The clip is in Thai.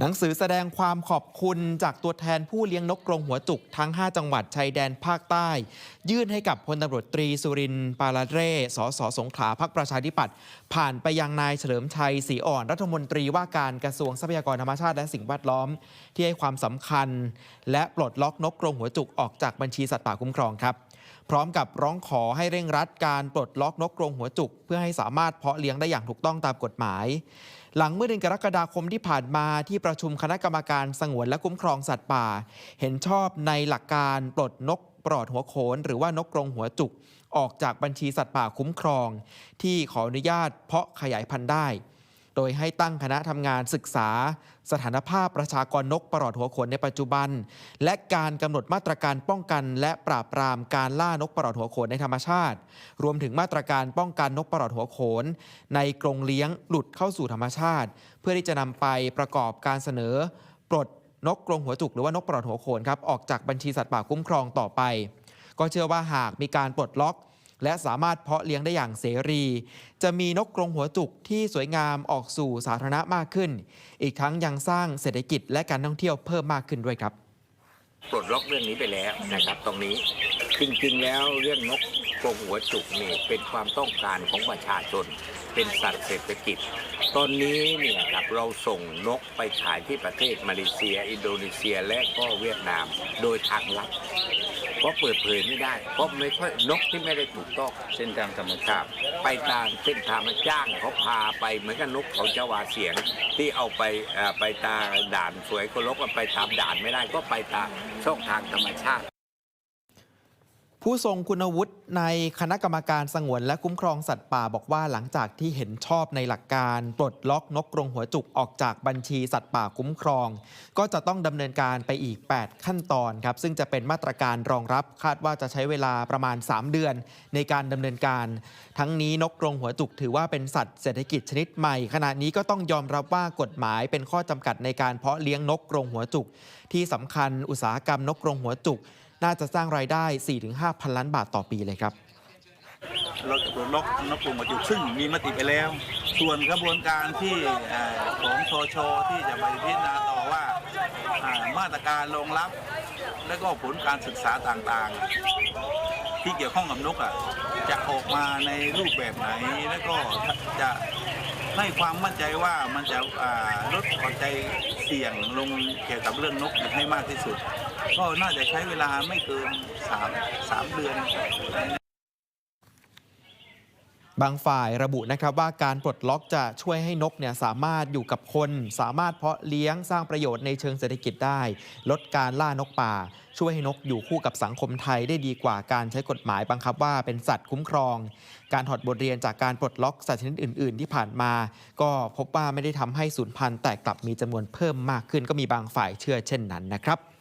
หนังสือแสดงความขอบคุณจากตัวแทนผู้เลี้ยงนกกรงหัวจุกทั้ง 5 จังหวัดชายแดนภาคใต้ ยื่นให้กับพลตำรวจตรีสุรินทร์ปาลาเร่สสสงขลาพักประชาธิปัตย์ผ่านไปยังนายเฉลิมชัยศรีอ่อนรัฐมนตรีว่าการกระทรวงทรัพยากรธรรมชาติและสิ่งแวดล้อม ที่ให้ความสำคัญ และปลดล็อกนกกรงหัวจุกออกจากบัญชีสัตว์ป่าคุ้มครองครับพร้อมกับร้องขอให้เร่งรัดการปลดล็อกนกกรงหัวจุก เพื่อให้สามารถเพาะเลี้ยงได้อย่างถูกต้องตามกฎหมาย หลังเมื่อเดือนกรกฎาคมที่ผ่านมาที่ประชุมคณะกรรมการสงวนและคุ้มครองสัตว์ป่า เห็นชอบในหลักการปลดนกปลอดหัวโขน หรือว่านกกรงหัวจุก ออกจากบัญชีสัตว์ป่าคุ้มครอง ที่ขออนุญาตเพาะขยายพันธุ์ได้ โดยให้ตั้งคณะทำงานศึกษา สถานภาพประชากรนกปลอดหัวขนในปัจจุบัน และการกำหนดมาตรการป้องกัน และปราบปรามการล่านกปลอดหัวขนในธรรมชาติ รวมถึงมาตรการป้องกันนกปลอดหัวขนในกรงเลี้ยงหลุดเข้าสู่ธรรมชาติ เพื่อที่จะนำไปประกอบการเสนอ ปลดนกกรงหัวจุกหรือว่านกปลอดหัวโขนครับออกจากบัญชีสัตว์ป่าคุ้มครองต่อไป ก็เชื่อว่าหากมีการปลดล็อก และสามารถเพาะเลี้ยงได้อย่างเสรี จะมีนกกรงหัวจุกที่สวยงามออกสู่สาธารณะมากขึ้น อีกทั้งยังสร้างเศรษฐกิจและการท่องเที่ยวเพิ่มมากขึ้นด้วยครับปลดล็อกเรื่องนี้ไปแล้วนะครับตรงนี้จริงๆแล้วเรื่องนกกรงหัวจุกนี่เป็นความต้องการของประชาชน เป็นสัตว์เศรษฐกิจ ตอนนี้เนี่ยครับเราส่งนกไปขายที่ประเทศมาเลเซีย อินโดนีเซียและก็เวียดนาม โดยทางลับ เพราะเปิดเผยไม่ได้ เพราะไม่ค่อยนกที่ไม่ได้ถูกต้องเส้นทางธรรมชาติไปตามเส้นทางมาจ้างเขาพาไปเหมือนกับนกเขาจะวาเสียง ที่เอาไปไปตามด่านสวยก็ลกไปตามด่านไม่ได้ก็ไปตามช่องทางธรรมชาติ ผู้ทรงคุณวุฒิในคณะกรรมการสงวนและคุ้มครองสัตว์ป่าบอกว่าหลังจากที่เห็นชอบในหลักการปลดล็อกนกกรงหัวจุกออกจากบัญชีสัตว์ป่าคุ้มครอง ก็จะต้องดำเนินการไปอีก 8 ขั้นตอนครับ ซึ่งจะเป็นมาตรการรองรับคาดว่าจะใช้เวลาประมาณ 3 เดือน ในการดำเนินการ ทั้งนี้นกกรงหัวจุกถือว่าเป็นสัตว์เศรษฐกิจชนิดใหม่ ขณะนี้ก็ต้องยอมรับว่ากฎหมายเป็นข้อจำกัดในการเพาะเลี้ยงนกกรงหัวจุก ที่สำคัญอุตสาหกรรมนกกรงหัวจุก น่าจะสร้างรายได้ 4-5 พันล้านบาทต่อปีเลยครับเราจะปลดล็อกนกกลุ่มมาจุซึ่งมีมติไปแล้ว ส่วนกระบวนการที่ของชชที่จะไปพิจารณาต่อว่ามาตรการรองรับ และก็ผลการศึกษาต่างๆ ที่เกี่ยวข้องกับนกอะจะออกมาในรูปแบบไหน และก็จะให้ความมั่นใจว่ามันจะลดปัจจัยเสี่ยงลงเกี่ยวกับเรื่องนกให้มากที่สุด ก็น่าจะใช้เวลาไม่เกินสามสามเดือนบางฝ่ายระบุนะครับว่าการปลดล็อกจะช่วยให้นกเนี่ยสามารถอยู่กับคน สามารถเพาะเลี้ยงสร้างประโยชน์ในเชิงเศรษฐกิจได้ ลดการล่านกป่า ช่วยให้นกอยู่คู่กับสังคมไทยได้ดีกว่าการใช้กฎหมายบังคับว่าเป็นสัตว์คุ้มครอง การถอดบทเรียนจากการปลดล็อกสัตว์ชนิดอื่น ๆ ที่ผ่านมา ก็พบว่าไม่ได้ทำให้สูญพันธุ์แต่กลับมีจำนวนเพิ่มมากขึ้นก็มีบางฝ่ายเชื่อเช่นนั้นนะครับ